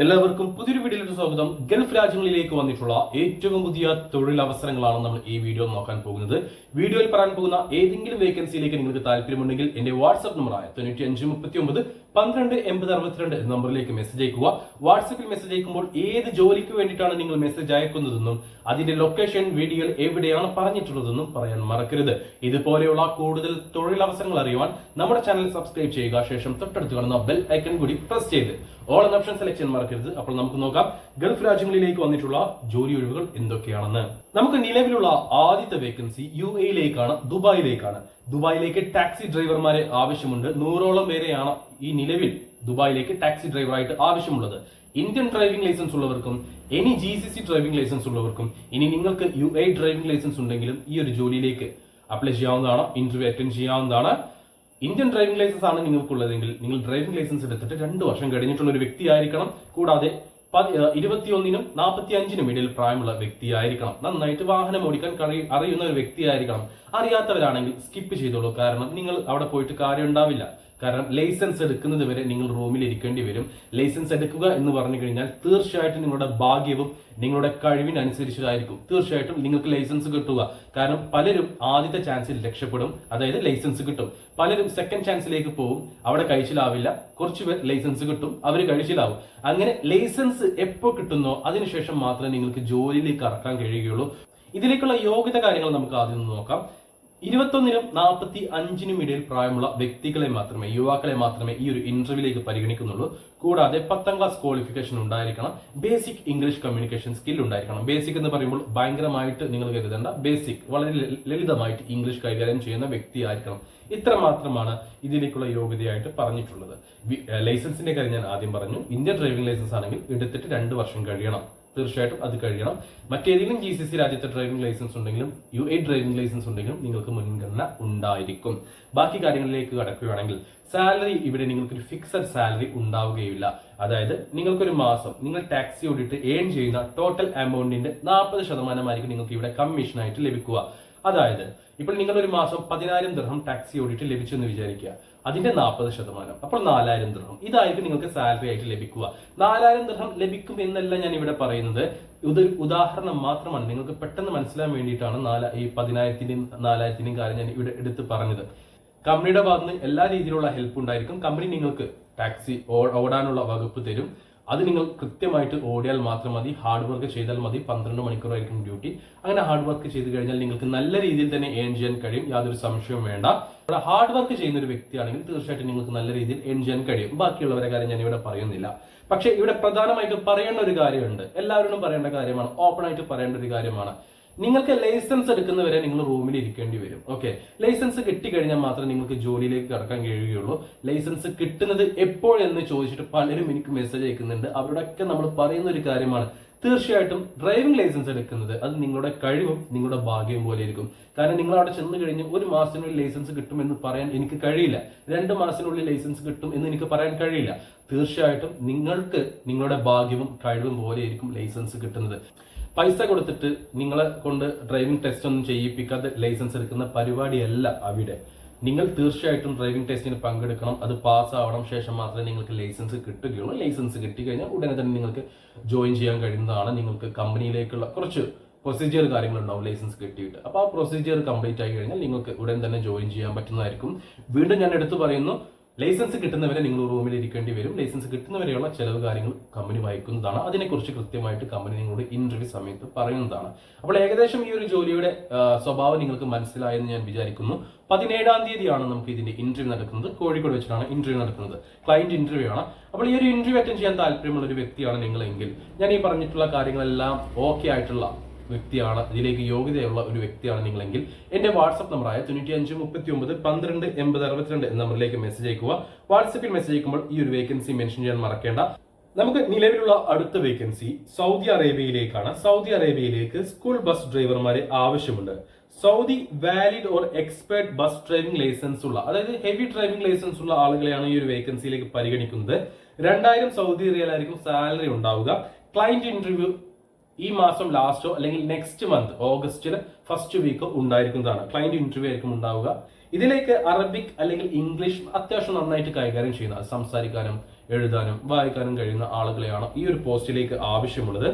എല്ലാവർക്കും പുതിയൊരു വീഡിയോയിലേക്ക് സ്വാഗതം. ഗൾഫ് രാജ്യങ്ങളിലേക്ക് വന്നിട്ടുള്ള ഏറ്റവും പുതിയ തൊഴിലവസരങ്ങളാണ് നമ്മൾ ഈ വീഡിയോ നോക്കാൻ പോകുന്നത്. വീഡിയോയിൽ പറയാൻ പോകുന്ന ഏതെങ്കിലും വേക്കൻസിയിലേക്ക് നിങ്ങൾക്ക് താല്പര്യമുണ്ടെങ്കിൽ എന്റെ വാട്സ്ആപ്പ് നമ്പറായ തൊണ്ണൂറ്റി അഞ്ച് മുപ്പത്തി ഒമ്പത് പന്ത്രണ്ട് എൺപത് അറുപത്തിരണ്ട് നമ്പറിലേക്ക് മെസ്സേജ് അയക്കുക. വാട്സപ്പിൽ മെസ്സേജ് അയക്കുമ്പോൾ ഏത് ജോലിക്ക് വേണ്ടിയിട്ടാണ് നിങ്ങൾ മെസ്സേജ് അയക്കുന്നതെന്നും അതിന്റെ ലൊക്കേഷൻ വീഡിയോ എവിടെയാണ് പറഞ്ഞിട്ടുള്ളതെന്നും പറയാൻ മറക്കരുത്. ഇതുപോലെയുള്ള കൂടുതൽ തൊഴിലവസരങ്ങൾ അറിയുവാൻ നമ്മുടെ ചാനൽ സബ്സ്ക്രൈബ് ചെയ്യുക. ശേഷം തൊട്ടടുത്ത് കാണുന്ന ബെൽ ഐക്കൺ കൂടി പ്രസ് ചെയ്ത് ഓൾ എന്ന ഓപ്ഷൻ സെലക്ട് ചെയ്യാൻ മറക്കരുത്. അപ്പോൾ നമുക്ക് നോക്കാം ഗൾഫ് രാജ്യങ്ങളിലേക്ക് വന്നിട്ടുള്ള ജോലി ഒഴിവുകൾ എന്തൊക്കെയാണെന്ന്. നമുക്ക് നിലവിലുള്ള ആദ്യത്തെ വേക്കൻസി യു എയിലേക്കാണ് ദുബായിലേക്കാണ്. ദുബായിലേക്ക് ടാക്സി ഡ്രൈവർമാരെ ആവശ്യമുണ്ട്. നൂറോളം പേരെയാണ് ഈ നിലവിൽ ദുബായിലേക്ക് ടാക്സി ഡ്രൈവറായിട്ട് ആവശ്യമുള്ളത്. ഇന്ത്യൻ ഡ്രൈവിംഗ് ലൈസൻസ് ഉള്ളവർക്കും any G C C driving licence ഉള്ളവർക്കും ഇനി നിങ്ങൾക്ക് യു എ ഡ്രൈവിംഗ് ലൈസൻസ് ഉണ്ടെങ്കിലും ഈ ഒരു ജോലിയിലേക്ക് അപ്ലൈ ചെയ്യാവുന്നതാണ് ഇന്റർവ്യൂ അറ്റൻഡ് ചെയ്യാവുന്നതാണ്. ഇന്ത്യൻ ഡ്രൈവിംഗ് ലൈസൻസ് ആണ് നിങ്ങൾക്കുള്ളതെങ്കിൽ നിങ്ങൾ ഡ്രൈവിംഗ് ലൈസൻസ് എടുത്തിട്ട് രണ്ട് വർഷം കഴിഞ്ഞിട്ടുള്ള ഒരു വ്യക്തിയായിരിക്കണം. കൂടാതെ ഇരുപത്തിയൊന്നിനും നാൽപ്പത്തി അഞ്ചിനും ഇടയിൽ പ്രായമുള്ള വ്യക്തിയായിരിക്കണം. നന്നായിട്ട് വാഹനം ഓടിക്കാൻ കഴി- അറിയുന്ന ഒരു വ്യക്തിയായിരിക്കണം. അറിയാത്തവരാണെങ്കിൽ സ്കിപ്പ് ചെയ്തോളൂ. കാരണം നിങ്ങൾ അവിടെ പോയിട്ട് കാര്യം ഉണ്ടാവില്ല. കാരണം ലൈസൻസ് എടുക്കുന്നത് വരെ നിങ്ങൾ റൂമിൽ ഇരിക്കേണ്ടി വരും. ലൈസൻസ് എടുക്കുക എന്ന് പറഞ്ഞു കഴിഞ്ഞാൽ തീർച്ചയായിട്ടും നിങ്ങളുടെ ഭാഗ്യവും നിങ്ങളുടെ കഴിവിനനുസരിച്ചതായിരിക്കും. തീർച്ചയായിട്ടും നിങ്ങൾക്ക് ലൈസൻസ് കിട്ടുക. കാരണം പലരും ആദ്യത്തെ ചാൻസിൽ രക്ഷപ്പെടും. അതായത് ലൈസൻസ് കിട്ടും. പലരും സെക്കൻഡ് ചാൻസിലേക്ക് പോകും. അവിടെ കഴിച്ചിലാവില്ല. കുറച്ചുപേർ ലൈസൻസ് കിട്ടും. അവർ കഴിച്ചിലാവും. അങ്ങനെ ലൈസൻസ് എപ്പോൾ കിട്ടുന്നോ അതിനുശേഷം മാത്രമേ നിങ്ങൾക്ക് ജോലിയിലേക്ക് ഇറക്കാൻ കഴിയുകയുള്ളൂ. ഇതിലേക്കുള്ള യോഗ്യത കാര്യങ്ങൾ നമുക്ക് ആദ്യം നോക്കാം. ഇരുപത്തൊന്നിനും നാൽപ്പത്തി അഞ്ചിനും ഇടയിൽ പ്രായമുള്ള വ്യക്തികളെ മാത്രമേ യുവാക്കളെ മാത്രമേ ഈ ഒരു ഇന്റർവ്യൂലേക്ക് പരിഗണിക്കുന്നുള്ളൂ. കൂടാതെ പത്താം ക്ലാസ് ക്വാളിഫിക്കേഷൻ ഉണ്ടായിരിക്കണം. ബേസിക് ഇംഗ്ലീഷ് കമ്മ്യൂണിക്കേഷൻ സ്കിൽ ഉണ്ടായിരിക്കണം. ബേസിക് എന്ന് പറയുമ്പോൾ ഭയങ്കരമായിട്ട് നിങ്ങൾ കരുതേണ്ട. ബേസിക് വളരെ ലളിതമായിട്ട് ഇംഗ്ലീഷ് കൈകാര്യം ചെയ്യുന്ന വ്യക്തി ആയിരിക്കണം ഇത്ര മാത്രമാണ് ഇതിലേക്കുള്ള യോഗ്യതയായിട്ട് പറഞ്ഞിട്ടുള്ളത്. ലൈസൻസിന്റെ കാര്യം ഞാൻ ആദ്യം പറഞ്ഞു. ഇന്ത്യൻ ഡ്രൈവിംഗ് ലൈസൻസ് ആണെങ്കിൽ എടുത്തിട്ട് രണ്ട് വർഷം കഴിയണം. തീർച്ചയായിട്ടും അത് കഴിയണം. മറ്റേതെങ്കിലും ജി സി സി രാജ്യത്തെ ഡ്രൈവിംഗ് ലൈസൻസ് ഉണ്ടെങ്കിലും യു എ ഡ്രൈവിംഗ് ലൈസൻസ് ഉണ്ടെങ്കിലും നിങ്ങൾക്ക് മുൻഗണന ഉണ്ടായിരിക്കും. ബാക്കി കാര്യങ്ങളിലേക്ക് കടക്കുകയാണെങ്കിൽ സാലറി ഇവിടെ നിങ്ങൾക്ക് ഒരു ഫിക്സഡ് സാലറി ഉണ്ടാവുകയില്ല. അതായത് നിങ്ങൾക്കൊരു മാസം നിങ്ങൾ ടാക്സി ഓടിയിട്ട് ഏൺ ചെയ്യുന്ന ടോട്ടൽ എമൗണ്ടിന്റെ നാൽപ്പത് ശതമാനമായിരിക്കും നിങ്ങൾക്ക് ഇവിടെ കമ്മീഷനായിട്ട് ലഭിക്കുക. അതായത് ഇപ്പോൾ നിങ്ങൾ ഒരു മാസം പതിനായിരം ദൃഹം ടാക്സി ഓടിയിട്ട് ലഭിച്ചു എന്ന് വിചാരിക്കുക. അതിന്റെ നാൽപ്പത് ശതമാനം. അപ്പോൾ നാലായിരം ദൃഹം. ഇതായിരിക്കും നിങ്ങൾക്ക് സാലറി ആയിട്ട് ലഭിക്കുക. നാലായിരം ദൃഹം ലഭിക്കും എന്നല്ല ഞാൻ ഇവിടെ പറയുന്നത്. ഇതൊരു ഉദാഹരണം മാത്രമാണ്. നിങ്ങൾക്ക് പെട്ടെന്ന് മനസ്സിലാൻ വേണ്ടിയിട്ടാണ് നാല ഈ പതിനായിരത്തിന്റെയും നാലായിരത്തിന്റെയും കാര്യം ഞാൻ ഇവിടെ എടുത്ത് പറഞ്ഞത്. കമ്പനിയുടെ ഭാഗത്ത് നിന്ന് എല്ലാ രീതിയിലുള്ള ഹെൽപ്പ് ഉണ്ടായിരിക്കും. കമ്പനി നിങ്ങൾക്ക് ടാക്സി ഓടാനുള്ള വകുപ്പ് തരും. അത് നിങ്ങൾ കൃത്യമായിട്ട് ഓടിയാൽ മാത്രം മതി ഹാർഡ് വർക്ക് ചെയ്താൽ മതി പന്ത്രണ്ട് മണിക്കൂറായിരിക്കും ഡ്യൂട്ടി അങ്ങനെ ഹാർഡ് വർക്ക് ചെയ്ത് കഴിഞ്ഞാൽ നിങ്ങൾക്ക് നല്ല രീതിയിൽ തന്നെ ഏൺ ചെയ്യാൻ കഴിയും യാതൊരു സംശയവും വേണ്ട. ഇവിടെ ഹാർഡ് വർക്ക് ചെയ്യുന്ന ഒരു വ്യക്തിയാണെങ്കിൽ തീർച്ചയായിട്ടും നിങ്ങൾക്ക് നല്ല രീതിയിൽ ഏൺ ചെയ്യാൻ കഴിയും. ബാക്കിയുള്ളവരെ കാര്യം ഞാൻ ഇവിടെ പറയുന്നില്ല. പക്ഷേ ഇവിടെ പ്രധാനമായിട്ട് പറയേണ്ട ഒരു കാര്യമുണ്ട്. എല്ലാവരോടും പറയേണ്ട കാര്യമാണ് ഓപ്പൺ ആയിട്ട് പറയേണ്ട ഒരു കാര്യമാണ്. നിങ്ങൾക്ക് ലൈസൻസ് എടുക്കുന്നവരെ നിങ്ങൾ റൂമിൽ ഇരിക്കേണ്ടി വരും. ഓക്കെ ലൈസൻസ് കിട്ടിക്കഴിഞ്ഞാൽ മാത്രമേ നിങ്ങൾക്ക് ജോലിയിലേക്ക് കടക്കാൻ കഴിയുകയുള്ളൂ. ലൈസൻസ് കിട്ടുന്നത് എപ്പോഴെന്ന് ചോദിച്ചിട്ട് പലരും എനിക്ക് മെസ്സേജ് അയക്കുന്നുണ്ട്. അവരോടൊക്കെ നമ്മൾ പറയുന്ന ഒരു കാര്യമാണ്. തീർച്ചയായിട്ടും ഡ്രൈവിംഗ് ലൈസൻസ് എടുക്കുന്നത് അത് നിങ്ങളുടെ കഴിവും നിങ്ങളുടെ ഭാഗ്യവും പോലെ ഇരിക്കും. കാരണം നിങ്ങൾ അവിടെ ചെന്ന് കഴിഞ്ഞ് ഒരു മാസത്തിനുള്ളിൽ ലൈസൻസ് കിട്ടുമെന്ന് പറയാൻ എനിക്ക് കഴിയില്ല. രണ്ട് മാസത്തിനുള്ളിൽ ലൈസൻസ് കിട്ടും എന്ന് എനിക്ക് പറയാൻ കഴിയില്ല. തീർച്ചയായിട്ടും നിങ്ങൾക്ക് നിങ്ങളുടെ ഭാഗ്യവും കഴിവും പോലെ ആയിരിക്കും ലൈസൻസ് കിട്ടുന്നത്. പൈസ കൊടുത്തിട്ട് നിങ്ങളെ കൊണ്ട് ഡ്രൈവിംഗ് ടെസ്റ്റ് ഒന്നും ചെയ്യിപ്പിക്കാതെ ലൈസൻസ് എടുക്കുന്ന പരിപാടിയല്ല അവിടെ. നിങ്ങൾ തീർച്ചയായിട്ടും ഡ്രൈവിംഗ് ടെസ്റ്റിന് പങ്കെടുക്കണം. അത് പാസ് ആവണം. ശേഷം മാത്രമേ നിങ്ങൾക്ക് ലൈസൻസ് കിട്ടുകയുള്ളൂ. ലൈസൻസ് കിട്ടിക്കഴിഞ്ഞാൽ ഉടനെ തന്നെ നിങ്ങൾക്ക് ജോയിൻ ചെയ്യാൻ കഴിയുന്നതാണ് നിങ്ങൾക്ക് കമ്പനിയിലേക്കുള്ള കുറച്ച് പ്രൊസീജിയർ കാര്യങ്ങളുണ്ടാവും ലൈസൻസ് കിട്ടിയിട്ട്. അപ്പോൾ ആ പ്രൊസീജിയർ കംപ്ലീറ്റ് ആയി കഴിഞ്ഞാൽ നിങ്ങൾക്ക് ഉടൻ തന്നെ ജോയിൻ ചെയ്യാൻ പറ്റുന്നതായിരിക്കും. വീണ്ടും ഞാൻ എടുത്തു പറയുന്നു ലൈസൻസ് കിട്ടുന്നവരെ നിങ്ങൾ റൂമിൽ ഇരിക്കേണ്ടി വരും. ലൈസൻസ് കിട്ടുന്നവരെയുള്ള ചെലവ് കാര്യങ്ങൾ കമ്പനി വഹിക്കുന്നതാണ് അതിനെക്കുറിച്ച് കൃത്യമായിട്ട് കമ്പനി നിങ്ങളോട് ഇന്റർവ്യൂ സമയത്ത് പറയുന്നതാണ്. അപ്പോൾ ഏകദേശം ഈ ഒരു ജോലിയുടെ സ്വഭാവം നിങ്ങൾക്ക് മനസ്സിലായെന്ന് ഞാൻ വിചാരിക്കുന്നു. പതിനേഴാം തീയതിയാണ് നമുക്ക് ഇതിന്റെ ഇന്റർവ്യൂ നടക്കുന്നത്. കോഴിക്കോട് വെച്ചിട്ടാണ് ഇന്റർവ്യൂ നടക്കുന്നത്. ക്ലയന്റ് ഇന്റർവ്യൂ ആണ്. അപ്പോൾ ഈ ഒരു ഇന്റർവ്യൂ അറ്റൻഡ് ചെയ്യാൻ താല്പര്യമുള്ള ഒരു വ്യക്തിയാണ് നിങ്ങളെങ്കിൽ ഞാൻ ഈ പറഞ്ഞിട്ടുള്ള കാര്യങ്ങളെല്ലാം ഓക്കെ ആയിട്ടുള്ള വ്യക്തിയാണ് ഇതിലേക്ക് യോഗ്യതയുള്ള ഒരു വ്യക്തിയാണ് നിങ്ങളെങ്കിൽ എന്റെ വാട്സപ്പ് നമ്പറായ തൊണ്ണൂറ്റി അഞ്ച് മുപ്പത്തി ഒമ്പത് പന്ത്രണ്ട് എൺപത് അറുപത്തിരണ്ട് എന്ന നമ്പറിലേക്ക് മെസ്സേജ് അയക്കുക. വാട്സപ്പിൽ മെസ്സേജ് അയക്കുമ്പോൾ ഈ ഒരു വേക്കൻസി മെൻഷൻ ചെയ്യാൻ മറക്കേണ്ട. നമുക്ക് നിലവിലുള്ള അടുത്ത വേക്കൻസി സൗദി അറേബ്യയിലേക്കാണ്. സൗദി അറേബ്യയിലേക്ക് സ്കൂൾ ബസ് ഡ്രൈവർമാരെ ആവശ്യമുണ്ട്. Saudi valid or expert bus driving licence ഉള്ള അതായത് ഹെവി ഡ്രൈവിംഗ് ലൈസൻസ് ഉള്ള ആളുകളെയാണ് ഈ ഒരു വേക്കൻസിയിലേക്ക് പരിഗണിക്കുന്നത്. രണ്ടായിരം സൗദി റിയലായിരിക്കും സാലറി ഉണ്ടാവുക. ക്ലയന്റ് ഇന്റർവ്യൂ ഈ മാസം ലാസ്റ്റോ അല്ലെങ്കിൽ നെക്സ്റ്റ് മന്ത് ഓഗസ്റ്റിൽ ഫസ്റ്റ് വീക്കോ ഉണ്ടായിരിക്കുന്നതാണ്. ക്ലയന്റ് ഇന്റർവ്യൂ ആയിരിക്കും ഉണ്ടാവുക. ഇതിലേക്ക് അറബിക് അല്ലെങ്കിൽ ഇംഗ്ലീഷ് അത്യാവശ്യം നന്നായിട്ട് കൈകാര്യം ചെയ്യുന്ന സംസാരിക്കാനും എഴുതാനും വായിക്കാനും കഴിയുന്ന ആളുകളെയാണ് ഈ ഒരു പോസ്റ്റിലേക്ക് ആവശ്യമുള്ളത്.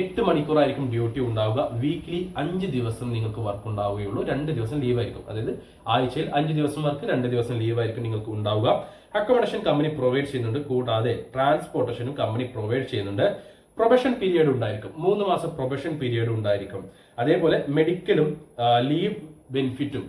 എട്ട് മണിക്കൂറായിരിക്കും ഡ്യൂട്ടി ഉണ്ടാവുക. വീക്ക്ലി അഞ്ച് ദിവസം നിങ്ങൾക്ക് വർക്ക് ഉണ്ടാവുകയുള്ളൂ. രണ്ട് ദിവസം ലീവ് ആയിരിക്കും. അതായത് ആഴ്ചയിൽ അഞ്ച് ദിവസം വർക്ക് രണ്ട് ദിവസം ലീവ് ആയിരിക്കും നിങ്ങൾക്ക് ഉണ്ടാവുക. അക്കോമഡേഷൻ കമ്പനി പ്രൊവൈഡ് ചെയ്യുന്നുണ്ട്. കൂടാതെ ട്രാൻസ്പോർട്ടേഷനും കമ്പനി പ്രൊവൈഡ് ചെയ്യുന്നുണ്ട്. പ്രൊബഷൻ പീരിയഡ് ഉണ്ടായിരിക്കും. മൂന്ന് മാസം പ്രൊബഷൻ പീരിയഡ് ഉണ്ടായിരിക്കും. അതേപോലെ മെഡിക്കലും ലീവ് ബെനിഫിറ്റും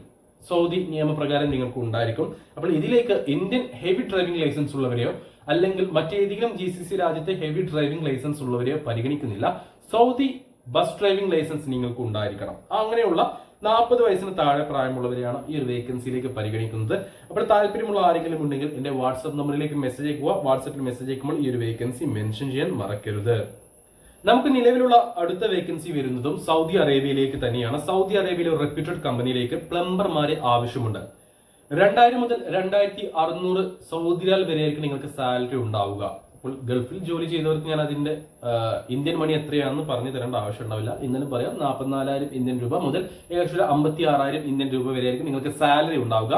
സൗദി നിയമപ്രകാരം നിങ്ങൾക്ക് ഉണ്ടായിരിക്കും. അപ്പോൾ ഇതിലേക്ക് ഇന്ത്യൻ ഹെവി ഡ്രൈവിംഗ് ലൈസൻസ് ഉള്ളവരെയോ അല്ലെങ്കിൽ മറ്റേതെങ്കിലും ജി സി സി രാജ്യത്തെ ഹെവി ഡ്രൈവിംഗ് ലൈസൻസ് ഉള്ളവരെയോ പരിഗണിക്കുന്നില്ല. സൗദി ബസ് ഡ്രൈവിംഗ് ലൈസൻസ് നിങ്ങൾക്ക് ഉണ്ടായിരിക്കണം. അങ്ങനെയുള്ള നാൽപ്പത് വയസ്സിന് താഴെ പ്രായമുള്ളവരെയാണ് ഈ ഒരു വേക്കൻസിയിലേക്ക് പരിഗണിക്കുന്നത്. അപ്പോൾ താല്പര്യമുള്ള ആരെങ്കിലും ഉണ്ടെങ്കിൽ എന്റെ വാട്സപ്പ് നമ്പറിലേക്ക് മെസ്സേജ് അയക്കുക. വാട്സപ്പിൽ മെസ്സേജ് അയക്കുമ്പോൾ ഈ ഒരു വേക്കൻസി മെൻഷൻ ചെയ്യാൻ മറക്കരുത്. നമുക്ക് നിലവിലുള്ള അടുത്ത വേക്കൻസി വരുന്നതും സൗദി അറേബ്യയിലേക്ക് തന്നെയാണ്. സൗദി അറേബ്യയിലെ ഒരു റെപ്യൂട്ടഡ് കമ്പനിയിലേക്ക് പ്ലംബർമാരെ ആവശ്യമുണ്ട്. രണ്ടായിരം മുതൽ രണ്ടായിരത്തി അറുന്നൂറ് സൗദി റിയാൽ വരെയായിരിക്കും നിങ്ങൾക്ക് സാലറി ഉണ്ടാവുക. അപ്പോൾ ഗൾഫിൽ ജോലി ചെയ്തവർക്ക് ഞാൻ അതിന്റെ ഇന്ത്യൻ മണി എത്രയാണെന്ന് പറഞ്ഞു തരേണ്ട ആവശ്യം ഉണ്ടാവില്ല. ഇന്നലെ പറയാം നാൽപ്പത്തിനാലായിരം ഇന്ത്യൻ രൂപ മുതൽ ഏകദേശം ഒരു അമ്പത്തി ആറായിരം ഇന്ത്യൻ രൂപ വരെയായിരിക്കും നിങ്ങൾക്ക് സാലറി ഉണ്ടാവുക.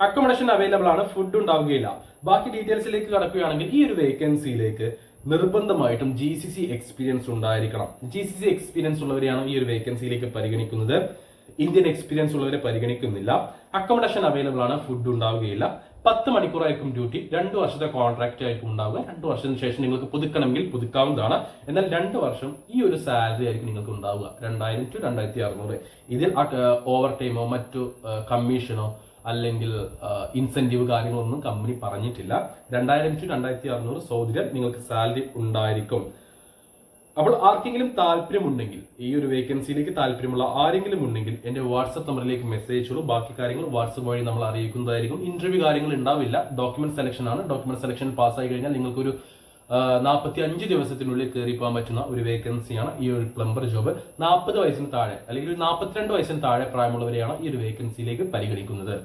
അക്കോമഡേഷൻ അവൈലബിൾ ആണ് ഫുഡ് ഉണ്ടാവുകയില്ല. ബാക്കി ഡീറ്റെയിൽസിലേക്ക് കടക്കുകയാണെങ്കിൽ ഈ ഒരു വേക്കൻസിയിലേക്ക് നിർബന്ധമായിട്ടും ജി സി സി എക്സ്പീരിയൻസ് ഉണ്ടായിരിക്കണം. ജി സി സി എക്സ്പീരിയൻസ് ഉള്ളവരെയാണ് ഈ ഒരു വേക്കൻസിയിലേക്ക് പരിഗണിക്കുന്നത്. ഇന്ത്യൻ എക്സ്പീരിയൻസ് ഉള്ളവരെ പരിഗണിക്കുന്നില്ല. അക്കോമഡേഷൻ അവൈലബിൾ ആണ്. ഫുഡ് ഉണ്ടാവുകയില്ല. പത്ത് മണിക്കൂറായിരിക്കും ഡ്യൂട്ടി രണ്ട് വർഷത്തെ കോൺട്രാക്റ്റ് ആയിരിക്കും ഉണ്ടാവുക. രണ്ട് വർഷത്തിന് ശേഷം നിങ്ങൾക്ക് പുതുക്കണമെങ്കിൽ പുതുക്കാവുന്നതാണ്. എന്നാൽ രണ്ട് വർഷം ഈ ഒരു സാലറി ആയിരിക്കും നിങ്ങൾക്ക് ഉണ്ടാവുക. രണ്ടായിരം ടു രണ്ടായിരത്തി അറുന്നൂറ്. ഇതിൽ ഓവർ ടൈമോ മറ്റു കമ്മീഷനോ അല്ലെങ്കിൽ ഇൻസെന്റീവ് കാര്യങ്ങളൊന്നും കമ്പനി പറഞ്ഞിട്ടില്ല. രണ്ടായിരം ടു രണ്ടായിരത്തി അറുന്നൂറ് സൗദിയിൽ നിങ്ങൾക്ക് സാലറി ഉണ്ടായിരിക്കും. അപ്പോൾ ആർക്കെങ്കിലും താല്പര്യമുണ്ടെങ്കിൽ ഈ ഒരു വേക്കൻസിയിലേക്ക് താല്പര്യമുള്ള ആരെങ്കിലും ഉണ്ടെങ്കിൽ എന്റെ വാട്സപ്പ് നമ്പറിലേക്ക് മെസ്സേജ് അയച്ചോളൂ ബാക്കി കാര്യങ്ങൾ വാട്സപ്പ് വഴി നമ്മൾ അറിയിക്കുന്നതായിരിക്കും. ഇന്റർവ്യൂ കാര്യങ്ങൾ ഉണ്ടാവില്ല. ഡോക്യുമെന്റ് സെലക്ഷൻ ആണ്. ഡോക്യുമെന്റ് സെലക്ഷൻ പാസ്സായി കഴിഞ്ഞാൽ നിങ്ങൾക്കൊരു നാൽപ്പത്തി അഞ്ച് ദിവസത്തിനുള്ളിൽ കയറി പോകാൻ പറ്റുന്ന ഒരു വേക്കൻസിയാണ് ഈ ഒരു പ്ലംബർ ജോബ് നാൽപ്പത് വയസ്സിന് താഴെ അല്ലെങ്കിൽ നാൽപ്പത്തിരണ്ട് വയസ്സിന് താഴെ പ്രായമുള്ളവരെയാണ് ഈ ഒരു വേക്കൻസിയിലേക്ക് പരിഗണിക്കുന്നത്.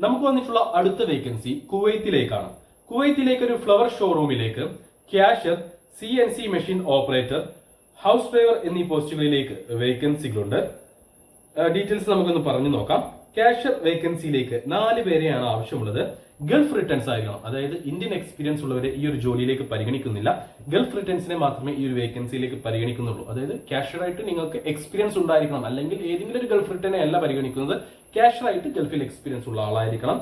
നമുക്ക് വന്നിട്ടുള്ള അടുത്ത വേക്കൻസി കുവൈത്തിലേക്കാണ്. കുവൈത്തിലേക്ക് ഒരു flower ഷോറൂമിലേക്ക് cashier C N C machine operator house driver എന്നീ പോസ്റ്റുകളിലേക്ക് വേക്കൻസികളുണ്ട് ഡീറ്റെയിൽസ് നമുക്കൊന്ന് പറഞ്ഞു നോക്കാം. ക്യാഷ്യർ വേക്കൻസിയിലേക്ക് നാല് പേരെയാണ് ആവശ്യമുള്ളത്. ഗൾഫ് റിട്ടേൺസ് ആയിരിക്കണം. അതായത് ഇന്ത്യൻ എക്സ്പീരിയൻസ് ഉള്ളവരെ ഈ ഒരു ജോലിയിലേക്ക് പരിഗണിക്കുന്നില്ല. ഗൾഫ് റിട്ടേൺസിനെ മാത്രമേ ഈ ഒരു വേക്കൻസിയിലേക്ക് പരിഗണിക്കുന്നുള്ളൂ. അതായത് ആയിട്ട് നിങ്ങൾക്ക് എക്സ്പീരിയൻസ് ഉണ്ടായിരിക്കണം. അല്ലെങ്കിൽ ഏതെങ്കിലും ഒരു ഗൾഫ് റിട്ടേണെ അല്ല പരിഗണിക്കുന്നത്. ആയിട്ട് ഗൾഫിൽ എക്സ്പീരിയൻസ് ഉള്ള ആളായിരിക്കണം.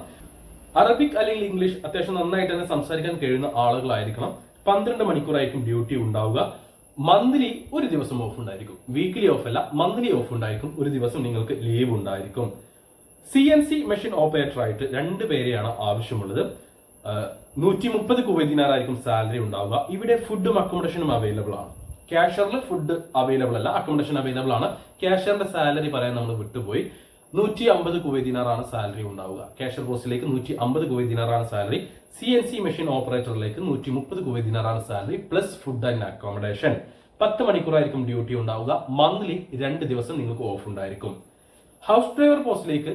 അറബിക് അല്ലെങ്കിൽ ഇംഗ്ലീഷ് അത്യാവശ്യം നന്നായിട്ട് തന്നെ സംസാരിക്കാൻ കഴിയുന്ന ആളുകളായിരിക്കണം. പന്ത്രണ്ട് മണിക്കൂറായിരിക്കും ഡ്യൂട്ടി ഉണ്ടാവുക. മന്ത്ലി ഒരു ദിവസം ഓഫ് ഉണ്ടായിരിക്കും. വീക്ക്ലി ഓഫ് അല്ല മന്ത്ലി ഓഫ് ഉണ്ടായിരിക്കും. ഒരു ദിവസം നിങ്ങൾക്ക് ലീവ് ഉണ്ടായിരിക്കും. C N C machine operator ആയിട്ട് രണ്ട് പേരെയാണ് ആവശ്യമുള്ളത്. നൂറ്റി മുപ്പത് കുവൈദിനാറായിരിക്കും സാലറി ഉണ്ടാവുക. ഇവിടെ ഫുഡും അക്കോമഡേഷനും അവൈലബിൾ ആണ്. ക്യാഷറിൽ ഫുഡ് അവൈലബിൾ അല്ല അക്കോമഡേഷൻ അവൈലബിൾ ആണ്. ക്യാഷറിന്റെ സാലറി പറയാൻ നമ്മൾ വിട്ടുപോയി. നൂറ്റി അമ്പത് കുവൈദിനാറാണ് സാലറി ഉണ്ടാവുക. ക്യാഷർ പോസ്റ്റിലേക്ക് നൂറ്റി അമ്പത് കുവൈദിനാറാണ് salary C N C machine ഓപ്പറേറ്ററിലേക്ക് നൂറ്റി മുപ്പത് കുവൈദിനാറാണ് salary plus food and accommodation പത്ത് മണിക്കൂറായിരിക്കും ഡ്യൂട്ടി ഉണ്ടാവുക. മന്ത്ലി രണ്ട് ദിവസം നിങ്ങൾക്ക് ഓഫ് ഉണ്ടായിരിക്കും. ഹൗസ് ഡ്രൈവർ പോസ്റ്റിലേക്ക്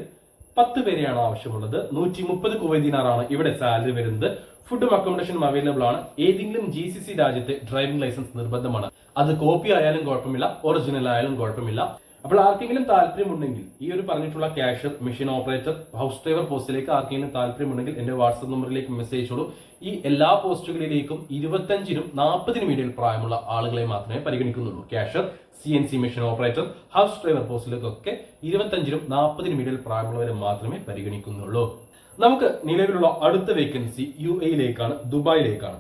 പത്ത് പേരെയാണ് ആവശ്യമുള്ളത്. നൂറ്റി മുപ്പത് കുവൈദിനാറാണ് ഇവിടെ സാലറി വരുന്നത്. ഫുഡും അക്കോമഡേഷനും അവൈലബിൾ ആണ്. ഏതെങ്കിലും ജി സി സി രാജ്യത്തെ ഡ്രൈവിംഗ് ലൈസൻസ് നിർബന്ധമാണ്. അത് കോപ്പി ആയാലും കുഴപ്പമില്ല ഒറിജിനൽ ആയാലും കുഴപ്പമില്ല. അപ്പോൾ ആർക്കെങ്കിലും താല്പര്യമുണ്ടെങ്കിൽ ഈ ഒരു പറഞ്ഞിട്ടുള്ള cash machine operator house driver പോസ്റ്റിലേക്ക് ആർക്കെങ്കിലും താല്പര്യമുണ്ടെങ്കിൽ എന്റെ വാട്സപ്പ് നമ്പറിലേക്ക് മെസ്സേജ് ചെയ്തോളൂ ഈ എല്ലാ പോസ്റ്റുകളിലേക്കും ഇരുപത്തഞ്ചിനും നാൽപ്പതിനും ഇടയിൽ പ്രായമുള്ള ആളുകളെ മാത്രമേ പരിഗണിക്കുന്നുള്ളൂ. Cashier C N C machine operator house driver പോസ്റ്റിലേക്കൊക്കെ ഇരുപത്തഞ്ചിനും നാൽപ്പതിനും ഇടയിൽ പ്രായമുള്ളവരെ മാത്രമേ പരിഗണിക്കുന്നുള്ളൂ. നമുക്ക് നിലവിലുള്ള അടുത്ത വേക്കൻസി യു എയിലേക്കാണ് ദുബായിലേക്കാണ്.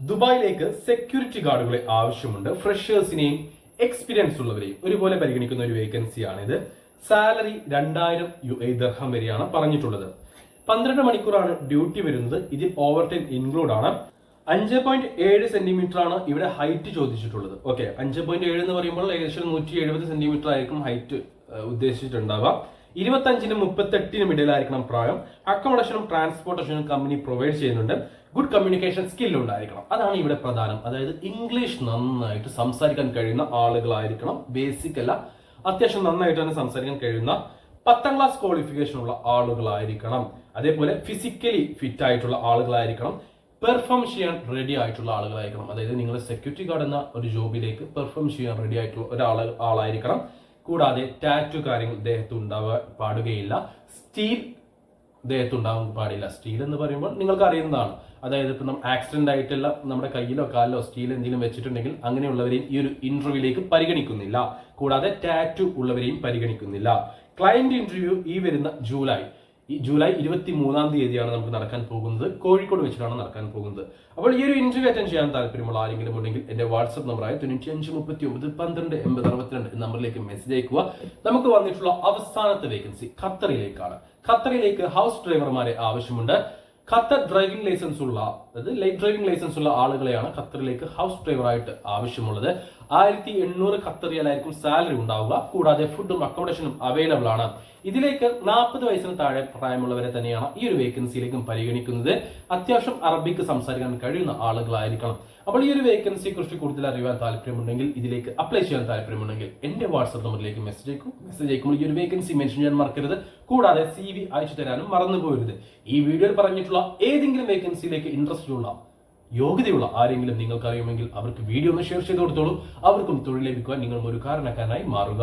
ദുബായിലേക്ക് സെക്യൂരിറ്റി ഗാർഡുകളെ ആവശ്യമുണ്ട്. ഫ്രഷേഴ്സിനെയും എക്സ്പീരിയൻസ് ഉള്ളവരെയും ഒരുപോലെ പരിഗണിക്കുന്ന ഒരു വേക്കൻസിയാണിത് സാലറി രണ്ടായിരം യു എ ദർഹം വരെയാണ് പറഞ്ഞിട്ടുള്ളത്. പന്ത്രണ്ട് മണിക്കൂറാണ് ഡ്യൂട്ടി വരുന്നത്. ഇതിൽ ഓവർ ടൈം ഇൻക്ലൂഡ് ആണ്. അഞ്ച് പോയിന്റ് ഏഴ് സെന്റിമീറ്റർ ആണ് ഇവിടെ ഹൈറ്റ് ചോദിച്ചിട്ടുള്ളത്. ഓക്കെ അഞ്ച് പോയിന്റ് ഏഴ് എന്ന് പറയുമ്പോൾ ഏകദേശം നൂറ്റി എഴുപത് സെന്റിമീറ്റർ ആയിരിക്കും ഹൈറ്റ് ഉദ്ദേശിച്ചിട്ടുണ്ടാവുക. ഇരുപത്തഞ്ചിനും മുപ്പത്തെട്ടിനും ഇടയിലായിരിക്കണം പ്രായം. അക്കോമഡേഷനും ട്രാൻസ്പോർട്ടേഷനും കമ്പനി പ്രൊവൈഡ് ചെയ്യുന്നുണ്ട്. ഗുഡ് കമ്മ്യൂണിക്കേഷൻ സ്കിൽ ഉണ്ടായിരിക്കണം. അതാണ് ഇവിടെ പ്രധാനം. അതായത് ഇംഗ്ലീഷ് നന്നായിട്ട് സംസാരിക്കാൻ കഴിയുന്ന ആളുകളായിരിക്കണം. ബേസിക് അല്ല അത്യാവശ്യം നന്നായിട്ട് തന്നെ സംസാരിക്കാൻ കഴിയുന്ന പത്താം ക്ലാസ് ക്വാളിഫിക്കേഷൻ ഉള്ള ആളുകളായിരിക്കണം. അതേപോലെ ഫിസിക്കലി ഫിറ്റ് ആയിട്ടുള്ള ആളുകളായിരിക്കണം. പെർഫോം ചെയ്യാൻ റെഡി ആയിട്ടുള്ള ആളുകളായിരിക്കണം. അതായത് നിങ്ങൾ സെക്യൂരിറ്റി ഗാർഡ് എന്ന ഒരു ജോബിലേക്ക് പെർഫോം ചെയ്യാൻ റെഡി ആയിട്ടുള്ള ഒരാൾ ആളായിരിക്കണം. കൂടാതെ ടാറ്റു കാര്യങ്ങൾ ദേഹത്ത് ഉണ്ടാവാൻ പാടുകയില്ല. സ്റ്റീൽ ദേഹത്ത് ഉണ്ടാവാൻ പാടില്ല. സ്റ്റീൽ എന്ന് പറയുമ്പോൾ നിങ്ങൾക്ക് അറിയുന്നതാണ് അതായത് ഇപ്പം ആക്സിഡന്റ് ആയിട്ടുള്ള നമ്മുടെ കയ്യിലോ കാലിലോ സ്റ്റീൽ എന്തെങ്കിലും വെച്ചിട്ടുണ്ടെങ്കിൽ അങ്ങനെയുള്ളവരെയും ഈ ഒരു ഇന്റർവ്യൂവിലേക്ക് പരിഗണിക്കുന്നില്ല. കൂടാതെ ടാറ്റു ഉള്ളവരെയും പരിഗണിക്കുന്നില്ല. ക്ലയന്റ് ഇന്റർവ്യൂ ഈ വരുന്ന ജൂലൈ. ഈ ജൂലൈ ഇരുപത്തി മൂന്നാം തീയതിയാണ് നമുക്ക് നടക്കാൻ പോകുന്നത്. കോഴിക്കോട് വെച്ചിട്ടാണ് നടക്കാൻ പോകുന്നത്. അപ്പോൾ ഈ ഒരു ഇന്റർവ്യൂ അറ്റൻഡ് ചെയ്യാൻ താല്പര്യമുള്ള ആരെങ്കിലും ഉണ്ടെങ്കിൽ എന്റെ വാട്സ്ആപ്പ് നമ്പറായ തൊണ്ണൂറ്റി അഞ്ച് മുപ്പത്തി ഒമ്പത് പന്ത്രണ്ട് എൺപത് അറുപത്തിരണ്ട് നമ്പറിലേക്ക് മെസ്സേജ് അയക്കുക. നമുക്ക് വന്നിട്ടുള്ള അവസാനത്തെ വേക്കൻസി ഖത്തറിലേക്കാണ്. ഖത്തറിലേക്ക് ഹൗസ് ഡ്രൈവർമാരെ ആവശ്യമുണ്ട്. ഖത്തർ ഡ്രൈവിംഗ് ലൈസൻസ് ഉള്ള അതായത് ലൈറ്റ് ഡ്രൈവിംഗ് ലൈസൻസ് ഉള്ള ആളുകളെയാണ് ഖത്തറിലേക്ക് ഹൗസ് ഡ്രൈവറായിട്ട് ആവശ്യമുള്ളത്. ആയിരത്തി എണ്ണൂറ് ഖത്തറിയലായിരിക്കും സാലറി ഉണ്ടാവുക. കൂടാതെ ഫുഡും അക്കോമഡേഷനും അവൈലബിൾ ആണ്. ഇതിലേക്ക് നാൽപ്പത് വയസ്സിന് താഴെ പ്രായമുള്ളവരെ തന്നെയാണ് ഈ ഒരു വേക്കൻസിയിലേക്കും പരിഗണിക്കുന്നത്. അത്യാവശ്യം അറബിക്ക് സംസാരിക്കാൻ കഴിയുന്ന ആളുകളായിരിക്കണം. അപ്പോൾ ഈ ഒരു വേക്കൻസിയെ കുറിച്ച് കൂടുതൽ അറിയാൻ താല്പര്യമുണ്ടെങ്കിൽ ഇതിലേക്ക് അപ്ലൈ ചെയ്യാൻ താല്പര്യമുണ്ടെങ്കിൽ എന്റെ വാട്സ്ആപ്പ് നമ്പറിലേക്ക് മെസ്സേജ് അയക്കും. മെസ്സേജ് അയക്കുമ്പോൾ ഈ ഒരു വേക്കൻസി മെൻഷൻ ചെയ്യാൻ മറക്കരുത്. കൂടാതെ സി വി അയച്ചു തരാനും മറന്നു പോകരുത് ഈ വീഡിയോയിൽ പറഞ്ഞിട്ടുള്ള ഏതെങ്കിലും വേക്കൻസിയിലേക്ക് ഇൻട്രസ്റ്റ് ഉള്ള യോഗ്യതയുള്ള ആരെങ്കിലും നിങ്ങൾക്കറിയുമെങ്കിൽ അവർക്ക് വീഡിയോ ഒന്ന് ഷെയർ ചെയ്ത് കൊടുത്തോളൂ. അവർക്കും തൊഴിൽ ലഭിക്കുവാൻ നിങ്ങൾ ഒരു കാരണക്കാരനായി മാറുക.